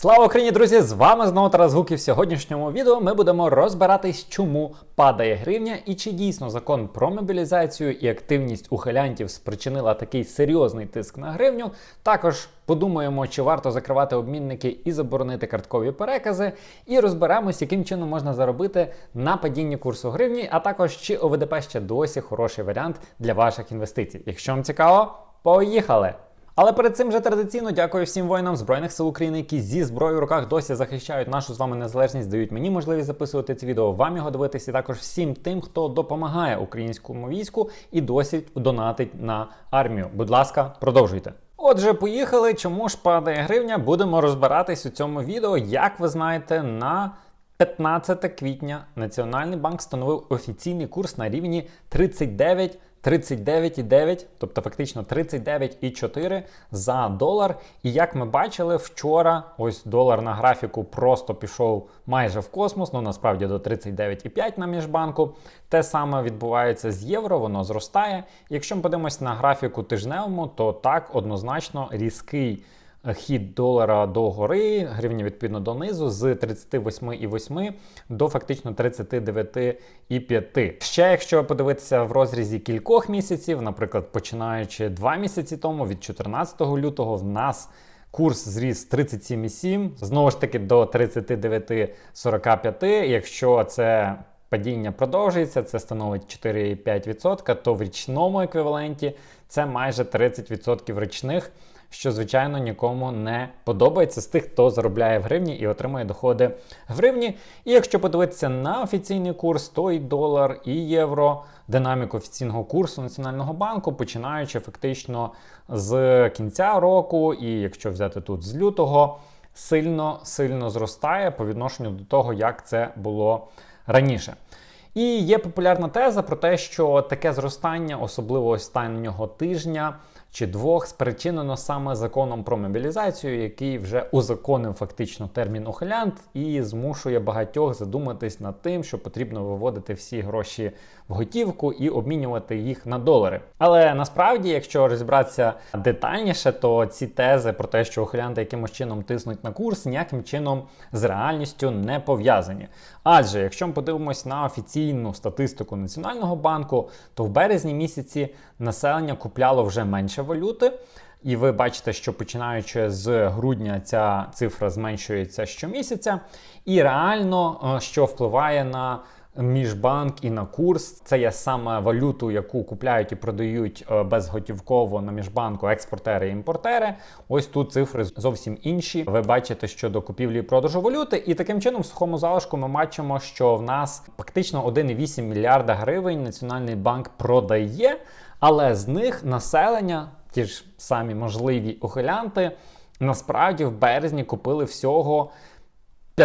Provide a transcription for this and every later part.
Слава Україні, друзі! З вами знову Тарас Гук і в сьогоднішньому відео ми будемо розбиратись, чому падає гривня і чи дійсно закон про мобілізацію і активність ухилянтів спричинила такий серйозний тиск на гривню. Також подумаємо, чи варто закривати обмінники і заборонити карткові перекази, і розберемось, яким чином можна заробити на падінні курсу гривні, а також чи ОВДП ще досі хороший варіант для ваших інвестицій. Якщо вам цікаво, поїхали! Але перед цим вже традиційно дякую всім воїнам Збройних сил України, які зі зброєю в руках досі захищають нашу з вами незалежність, дають мені можливість записувати це відео, вам його дивитися, і також всім тим, хто допомагає українському війську і досі донатить на армію. Будь ласка, продовжуйте. Отже, поїхали. Чому ж падає гривня? Будемо розбиратись у цьому відео. Як ви знаєте, на 15 квітня Національний банк встановив офіційний курс на рівні 39 39,9, тобто фактично 39,4 за долар. І як ми бачили, вчора ось долар на графіку просто пішов майже в космос, ну насправді до 39,5 на міжбанку. Те саме відбувається з євро, воно зростає. Якщо ми подивимось на графіку тижневому, то так однозначно різкий хід долара до гори, гривня відповідно донизу з 38,8 до фактично 39,5. Ще якщо подивитися в розрізі кількох місяців, наприклад, починаючи два місяці тому, від 14 лютого, в нас. Курс зріс 37,7, знову ж таки до 39,45. Якщо це падіння продовжується, це становить 4,5%, то в річному еквіваленті це майже 30% річних що, звичайно, нікому не подобається з тих, хто заробляє в гривні і отримує доходи в гривні. І якщо подивитися на офіційний курс, то і долар, і євро, динаміку офіційного курсу Національного банку, починаючи фактично з кінця року, і якщо взяти тут з лютого, сильно сильно зростає по відношенню до того, як це було раніше. І є популярна теза про те, що таке зростання, особливо останнього тижня, чи двох спричинено саме законом про мобілізацію, який вже узаконив фактично термін ухилянт і змушує багатьох задуматись над тим, що потрібно виводити всі гроші в готівку і обмінювати їх на долари. Але насправді, якщо розібратися детальніше, то ці тези про те, що ухилянти якимось чином тиснуть на курс, ніяким чином з реальністю не пов'язані. Адже якщо ми подивимось на офіційну статистику Національного банку, то в березні місяці населення купляло вже менше валюти. І ви бачите, що починаючи з грудня ця цифра зменшується щомісяця, і реально е, що впливає на міжбанк і на курс. Це є саме валюту, яку купляють і продають е, безготівково на міжбанку експортери і імпортери. Ось тут цифри зовсім інші. Ви бачите щодо купівлі і продажу валюти, і таким чином в сухому залишку ми бачимо, що в нас фактично 1,8 мільярда гривень Національний банк продає, але з них населення, ті ж самі можливі ухилянти, насправді в березні купили всього.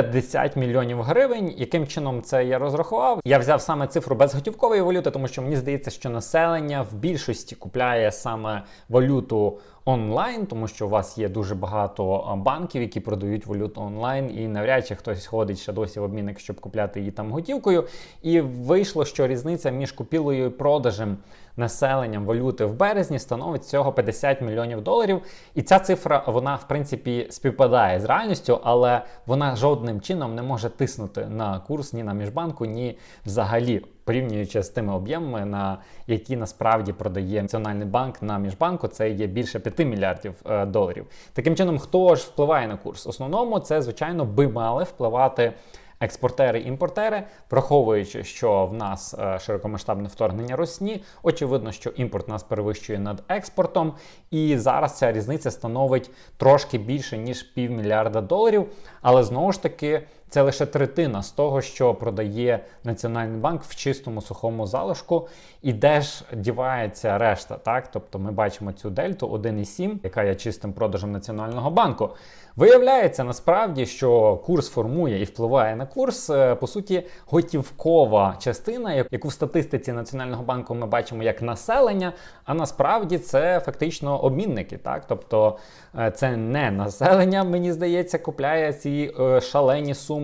50 мільйонів гривень. Яким чином це я розрахував? Я взяв саме цифру безготівкової валюти, тому що мені здається, що населення в більшості купляє саме валюту онлайн, тому що у вас є дуже багато банків, які продають валюту онлайн, і навряд чи хтось ходить ще досі в обмінник, щоб купляти її там готівкою. І вийшло, що різниця між купілою і продажем населенням валюти в березні становить всього 50 мільйонів доларів. І ця цифра, вона в принципі співпадає з реальністю, але вона жодним чином не може тиснути на курс ні на міжбанку, ні взагалі. Порівнюючи з тими об'ємами, на які насправді продає Національний банк на міжбанку, це є більше 5 мільярдів е, доларів. Таким чином, хто ж впливає на курс? Основному це, звичайно, би мали впливати експортери-імпортери, враховуючи, що в нас е, широкомасштабне вторгнення Росні, очевидно, що імпорт нас перевищує над експортом, і зараз ця різниця становить трошки більше ніж півмільярда доларів. Але знову ж таки. Це лише третина з того, що продає Національний банк в чистому сухому залишку. І де ж дівається решта? Так, тобто ми бачимо цю дельту 1,7, яка є чистим продажем Національного банку. Виявляється насправді, що курс формує і впливає на курс, е, по суті, готівкова частина, яку в статистиці Національного банку ми бачимо як населення, а насправді це фактично обмінники. Так, тобто е, це не населення, мені здається, купляє ці е, шалені суми.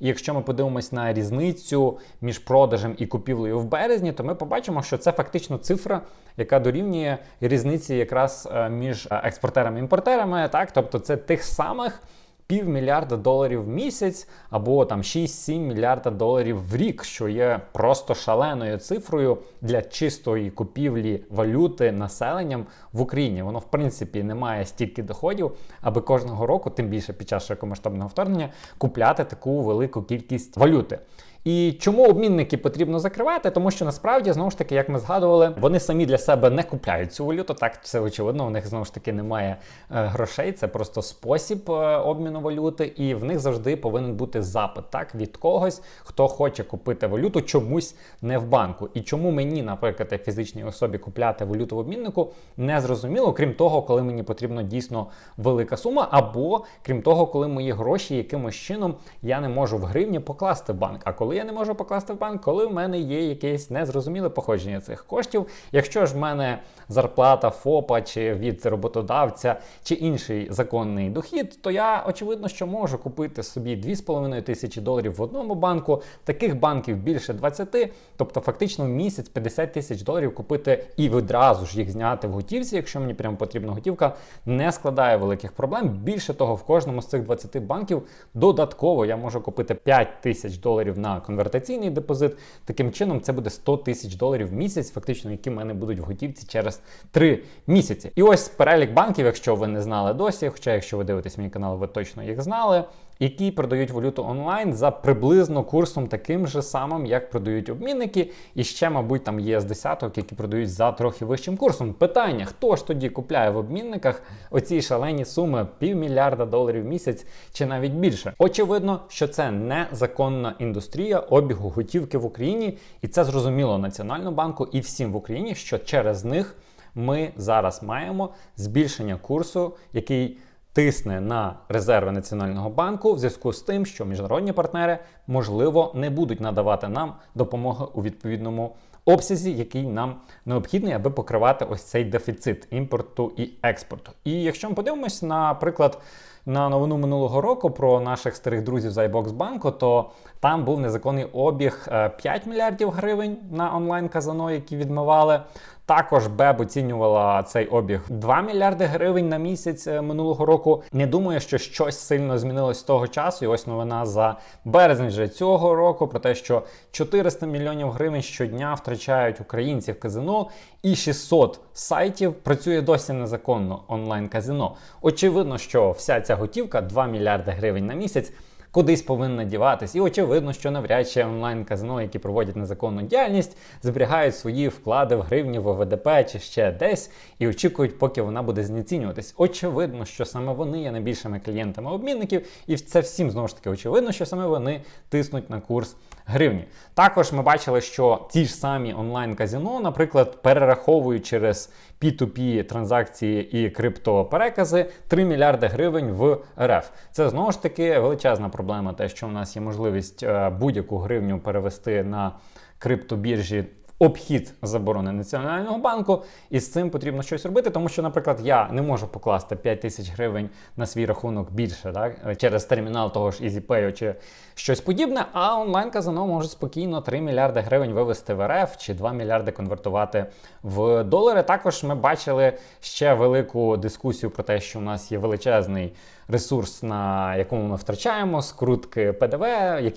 І якщо ми подивимось на різницю між продажем і купівлею в березні, то ми побачимо, що це фактично цифра, яка дорівнює різниці якраз між експортерами і імпортерами. Так, тобто це тих самих. Півмільярда доларів в місяць або там 6-7 мільярда доларів в рік, що є просто шаленою цифрою для чистої купівлі валюти населенням в Україні. Воно в принципі не має стільки доходів, аби кожного року, тим більше під час широкомасштабного вторгнення, купляти таку велику кількість валюти. І чому обмінники потрібно закривати? Тому що насправді знову ж таки, як ми згадували, вони самі для себе не купляють цю валюту. Так це очевидно. У них знову ж таки немає е, грошей. Це просто спосіб е, обміну валюти, і в них завжди повинен бути запит так від когось, хто хоче купити валюту чомусь не в банку. І чому мені, наприклад, фізичній особі купляти валюту в обміннику, не зрозуміло, крім того, коли мені потрібно дійсно велика сума, або крім того, коли мої гроші якимось чином я не можу в гривні покласти в банк. А коли я не можу покласти в банк, коли в мене є якесь незрозуміле походження цих коштів. Якщо ж в мене зарплата ФОПа чи від роботодавця чи інший законний дохід, то я очевидно, що можу купити собі 2,5 тисячі доларів в одному банку. Таких банків більше 20, тобто фактично в місяць 50 тисяч доларів купити і відразу ж їх зняти в готівці, якщо мені прямо потрібна готівка, не складає великих проблем. Більше того, в кожному з цих 20 банків додатково я можу купити 5 тисяч доларів на конвертаційний депозит. Таким чином, це буде 100 тисяч доларів в місяць, фактично, які в мене будуть в готівці через 3 місяці. І ось перелік банків, якщо ви не знали досі, хоча якщо ви дивитесь мій канал, ви точно їх знали. Які продають валюту онлайн за приблизно курсом таким же самим, як продають обмінники, і ще, мабуть, там є з десяток, які продають за трохи вищим курсом. Питання: хто ж тоді купляє в обмінниках оці шалені суми півмільярда доларів в місяць чи навіть більше? Очевидно, що це незаконна індустрія обігу готівки в Україні, і це зрозуміло Національному банку і всім в Україні, що через них ми зараз маємо збільшення курсу, який тисне на резерви Національного банку в зв'язку з тим, що міжнародні партнери можливо не будуть надавати нам допомоги у відповідному обсязі, який нам необхідний, аби покривати ось цей дефіцит імпорту і експорту. І якщо ми подивимось, наприклад. На новину минулого року про наших старих друзів з iBox банку, то там був незаконний обіг 5 е, мільярдів гривень на онлайн казано, які відмивали. Також БЕБ оцінювала цей обіг 2 мільярди гривень на місяць е, минулого року. Не думаю, що щось сильно змінилось з того часу. І ось новина за березень вже цього року про те, що 400 мільйонів гривень щодня втрачають українці в казино, і 600 сайтів працює досі незаконно онлайн казино. Очевидно, що вся ця готівка 2 мільярди гривень на місяць кудись повинна діватись. І очевидно, що навряд чи онлайн-казино, які проводять незаконну діяльність, зберігають свої вклади в гривні в ОВДП чи ще десь і очікують, поки вона буде знецінюватись. Очевидно, що саме вони є найбільшими клієнтами обмінників, і це всім знову ж таки очевидно, що саме вони тиснуть на курс гривні. Також ми бачили, що ті ж самі онлайн-казино, наприклад, перераховують через P2P транзакції і криптоперекази 3 мільярди гривень в РФ. Це знову ж таки величезна проблема, те, що у нас є можливість е, будь-яку гривню перевести на криптобіржі обхід заборони Національного банку, і з цим потрібно щось робити, тому що, наприклад, я не можу покласти 5 тисяч гривень на свій рахунок більше, так, через термінал того ж EasyPay чи щось подібне, а онлайн-казано може спокійно 3 мільярди гривень вивести в РФ чи 2 мільярди конвертувати в долари. Також ми бачили ще велику дискусію про те, що у нас є величезний. Ресурс, на якому ми втрачаємо скрутки ПДВ,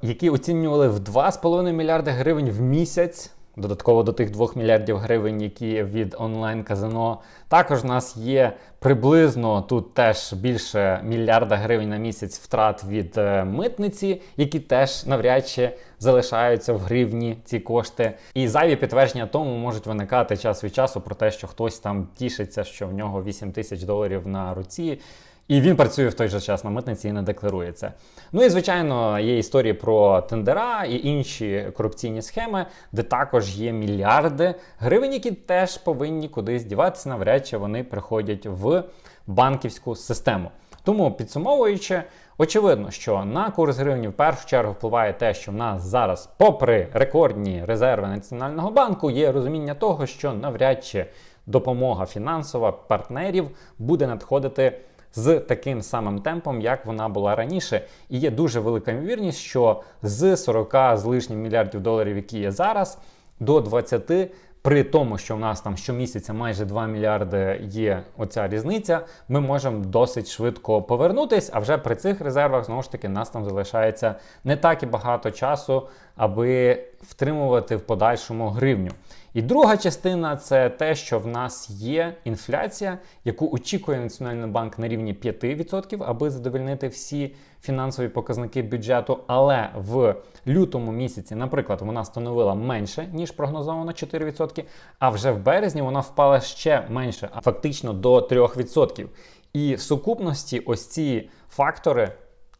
які оцінювали в 2,5 мільярди гривень в місяць. Додатково до тих 2 мільярдів гривень, які від онлайн-казино. Також в нас є приблизно тут теж більше мільярда гривень на місяць втрат від е, митниці, які теж навряд чи залишаються в гривні ці кошти. І зайві підтвердження тому можуть виникати час від часу про те, що хтось там тішиться, що в нього 8 тисяч доларів на руці. І він працює в той же час на митниці і не декларується. Ну і звичайно, є історії про тендера і інші корупційні схеми, де також є мільярди гривень, які теж повинні кудись діватися, навряд чи вони приходять в банківську систему. Тому підсумовуючи, очевидно, що на курс гривні в першу чергу впливає те, що в нас зараз, попри рекордні резерви Національного банку, є розуміння того, що навряд чи допомога фінансова партнерів буде надходити з таким самим темпом, як вона була раніше. І є дуже велика ймовірність, що з 40 з лишнім мільярдів доларів, які є зараз, до 20 при тому, що в нас там щомісяця майже 2 мільярди є оця різниця, ми можемо досить швидко повернутись. А вже при цих резервах знову ж таки нас там залишається не так і багато часу, аби втримувати в подальшому гривню. І друга частина це те, що в нас є інфляція, яку очікує Національний банк на рівні 5%, аби задовольнити всі фінансові показники бюджету. Але в лютому місяці, наприклад, вона становила менше ніж прогнозовано 4%, а вже в березні вона впала ще менше, а фактично до 3%. І в сукупності ось ці фактори.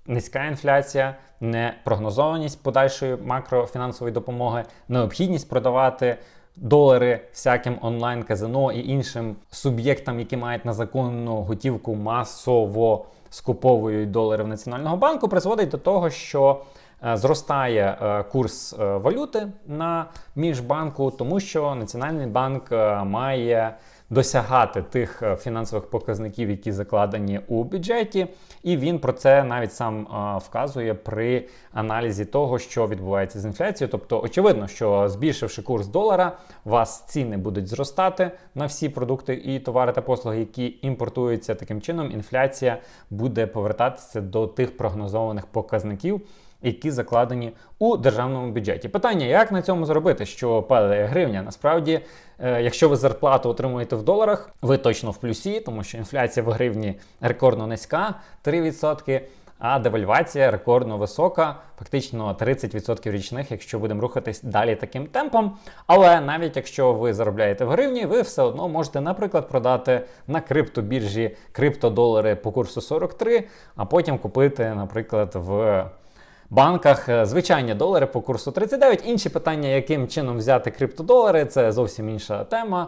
Низька інфляція, непрогнозованість подальшої макрофінансової допомоги, необхідність продавати долари всяким онлайн-казино і іншим суб'єктам, які мають незаконну готівку масово скуповують долари в Національного банку, призводить до того, що зростає е, курс е, валюти на міжбанку, тому що Національний банк е, має досягати тих е, фінансових показників, які закладені у бюджеті, і він про це навіть сам е, вказує при аналізі того, що відбувається з інфляцією. Тобто, очевидно, що збільшивши курс долара, у вас ціни будуть зростати на всі продукти і товари та послуги, які імпортуються. Таким чином, інфляція буде повертатися до тих прогнозованих показників. Які закладені у державному бюджеті. Питання, як на цьому зробити, що падає гривня? Насправді, е, якщо ви зарплату отримуєте в доларах, ви точно в плюсі, тому що інфляція в гривні рекордно низька 3%, а девальвація рекордно висока, фактично 30% річних, якщо будемо рухатись далі таким темпом. Але навіть якщо ви заробляєте в гривні, ви все одно можете, наприклад, продати на криптобіржі криптодолари по курсу 43, а потім купити, наприклад, в банках е, звичайні долари по курсу 39. Інші питання, яким чином взяти криптодолари, це зовсім інша тема.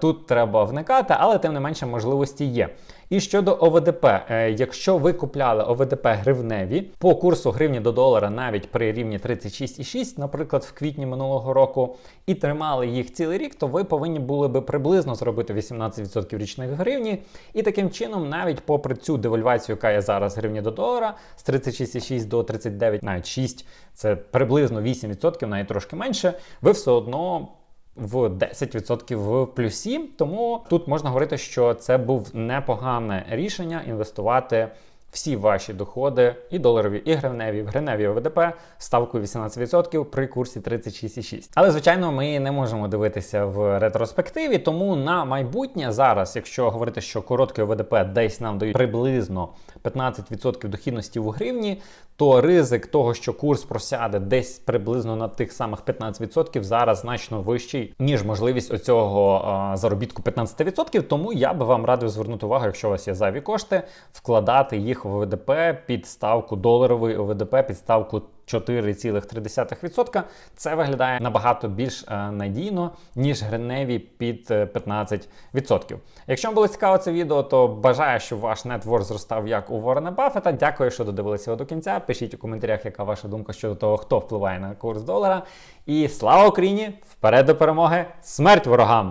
Тут треба вникати, але тим не менше можливості є. І щодо ОВДП, е, якщо ви купляли ОВДП гривневі по курсу гривні до долара навіть при рівні 36,6, наприклад, в квітні минулого року, і тримали їх цілий рік, то ви повинні були би приблизно зробити 18% річних гривні. І таким чином, навіть попри цю девальвацію, яка є зараз гривні до долара, з 36,6 до 39, навіть 6, це приблизно 8%, навіть трошки менше, ви все одно в 10% в плюсі. Тому тут можна говорити, що це був непогане рішення інвестувати всі ваші доходи, і доларові, і гривневі, в гривневі ОВДП ставкою 18% при курсі 36,6. Але звичайно, ми не можемо дивитися в ретроспективі, тому на майбутнє зараз, якщо говорити, що короткий ОВДП десь нам дають приблизно 15% дохідності в гривні, то ризик того, що курс просяде десь приблизно на тих самих 15%, зараз значно вищий, ніж можливість оцього а, заробітку 15%. Тому я би вам радив звернути увагу, якщо у вас є зайві кошти, вкладати їх в ОВДП під ставку доларовий ОВДП, під ставку 4,3%. Це виглядає набагато більш е, надійно, ніж гриневі під е, 15%. Якщо вам було цікаво це відео, то бажаю, щоб ваш нетворк зростав як у Ворона Баффета. Дякую, що додивилися його до кінця. Пишіть у коментарях, яка ваша думка щодо того, хто впливає на курс долара. І слава Україні! Вперед до перемоги! Смерть ворогам!